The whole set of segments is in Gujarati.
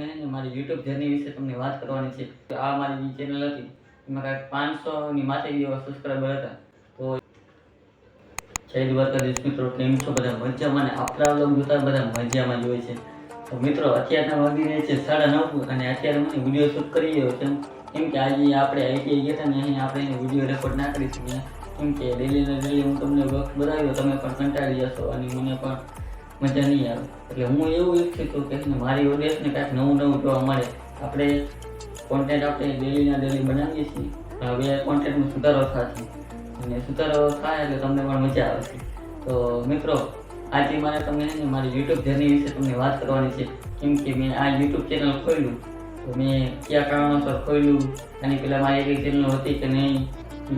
તમને મારી યુટ્યુબ જર્ની વિશે તમને વાત કરવાની છે. આ મારી જે ચેનલ હતી, એમાં કાંઈક પાંચસોની માથે સબસ્ક્રાઈબર હતા. તો જય દ્વારકાધીશ મિત્રો, કેમ છો બધા? મજામાં અને આપણા લોકો જોતા બધા મજામાં જ છે. તો મિત્રો, અત્યારના વાગી રહે છે સાડા નવ અને અત્યારે મને વીડિયો શૂટ કરી રહ્યો છે. કેમ કે આજે આપણે આઈટીઆઈ ગયા હતા ને અહીં આપણે એને વીડિયો રેકોર્ડ ના કરી શકીએ કેમ કે ડેલી ને ડેલી હું તમને વર્ક બતાવ્યો તમે પણ કંટાળી જશો અને મને પણ મજા નહીં આવે. એટલે હું એવું ઈચ્છું કે મારી ઓડિયન્સને કાંઈક નવું નવું જોવા મળે. આપણે કોન્ટેન્ટ આપણે ડેલીના ડેલી બનાવીએ છીએ. હવે કોન્ટેન્ટમાં સુધારો થશે. અને સુધારો થાય એટલે તમને પણ મજા આવશે તો મિત્રો, આજે મારે તમને મારી યુટ્યુબ જર્ની વિશે તમને વાત કરવાની છે. કેમ કે મેં આ યુટ્યુબ ચેનલ ખોલ્યું. તો મેં કયા કારણોસર ખોલ્યું? આની પહેલાં મારી એક ચેનલ હતી કે નહીં?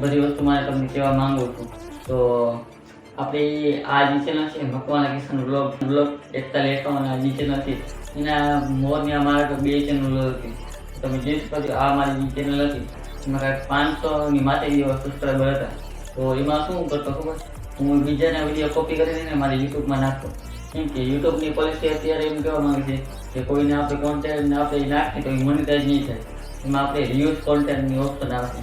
બધી વસ્તુ મારે તમને કહેવા માંગુ છું. તો આપણે આ જે ચેનલ છે મકવાના કિશન બ્લોગ બ્લોગ એકતાલીસ એકાવન આ ચેનલ છે. એના મોરની અમારા બે ચેનલ હતી. તમે જોઈ શકો છો, આ મારી જે ચેનલ હતી. એમાં કાંઈક પાંચસોની માથે જેવા સબસ્ક્રાઈબર હતા. તો એમાં શું કરતો ખબર? હું બીજાના વીડિયો કોપી કરીને મારી યુટ્યુબમાં નાખતો. કેમ કે યુટ્યુબની પોલિસી અત્યારે એમ કહેવા માંગે છે કે કોઈને આપણે કોન્ટેન્ટ આપણે નાખીએ તો એ મોનિટાઈઝ નહીં થાય. એમાં આપણે રિયુઝ કોન્ટેન્ટની ઓપ્શન આવશે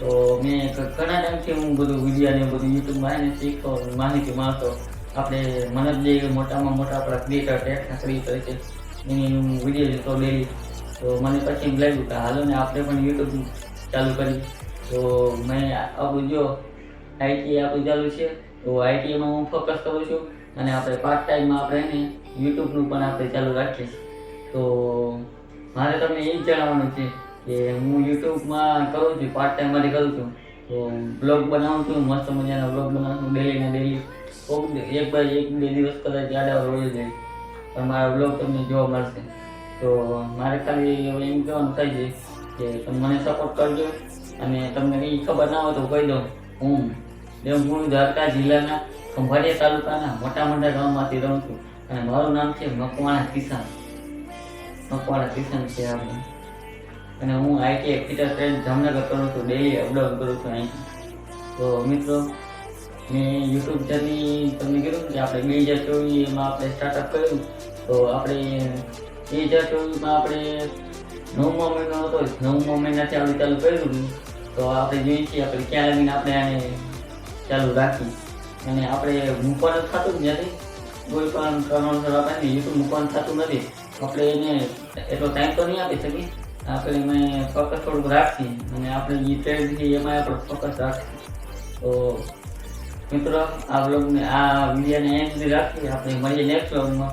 તો મેં ઘણા ટાઈમથી હું બધું વીડિયો ને બધું યુટ્યુબમાં આવીને શીખતો માહિતી માણતો આપણે મને જ મોટામાં મોટા આપણા ક્રિએટર ટેક્સના ક્રિએટર છે એની હું વીડિયો જોતો ડેલી તો મને પછી લાગ્યું કે હાલો ને આપણે પણ યુટ્યુબ ચાલુ કરી તો મેં આપણું જો આઈટી આપણું ચાલુ છે, તો આઈટીમાં હું ફોકસ કરું છું. અને આપણે પાર્ટ ટાઈમમાં આપણે એને યુટ્યુબનું પણ આપણે ચાલુ રાખીએ. તો મારે તમને એ જ જણાવવાનું છે કે હું યુટ્યુબમાં કરું છું પાર્ટ ટાઈમ માટે કરું છું. તો બ્લોગ બનાવું છું, મસ્ત મજાના બ્લોગ બનાવું છું ડેલી ને ડેલી કોક એક બાય એક, બે દિવસ કદાચ જાડા રોજ જાય. પણ મારા બ્લોગ તમને જોવા મળશે. તો મારે ખાલી એમ કહેવાનું થાય છે કે તમે મને સપોર્ટ કરજો અને તમને કંઈ ખબર ના હોય તો કહી દો હું દેવભૂમિ દ્વારકા જિલ્લાના ખંભાળિયા તાલુકાના મોટા મોટા ગામમાંથી રહું છું. અને મારું નામ છે મકવાણા કિસાન. મકવાણા કિસાન છે આપણે. અને હું આઈટી એક્ટિટર ટ્રેન જામનગર કરું છું ડેલી અપડાઉન કરું છું અહીંથી. તો મિત્રો, મેં યુટ્યુબ જર્ની તમને કીધું કે આપણે બે હજાર ચોવીસમાં આપણે સ્ટાર્ટઅપ કર્યું. તો આપણે બે હજાર ચોવીસમાં આપણે નવમો મહિનો હતો, નવમો મહિનાથી આપણે ચાલુ કર્યું તો આપણે જોઈએ છીએ, આપણે ક્યાં લગીને આપણે આને ચાલુ રાખી અને આપણે મૂકવાનું થતું જ નથી. કોઈ પણ કારણોસર આપણને યુટ્યુબ મૂકવાનું થતું નથી. આપણે એને એટલો ટાઈમ તો નહીં આપી શકીએ. આપણે એમાં ફોકસ થોડુંક રાખીએ અને આપણે જે એમાં આપણે ફોકસ રાખીએ. તો મિત્રો, આ બ્લોગને આ વિડીયોને એન્ડ રાખીએ. આપણે મળીએ નેક્સ્ટ બ્લોગમાં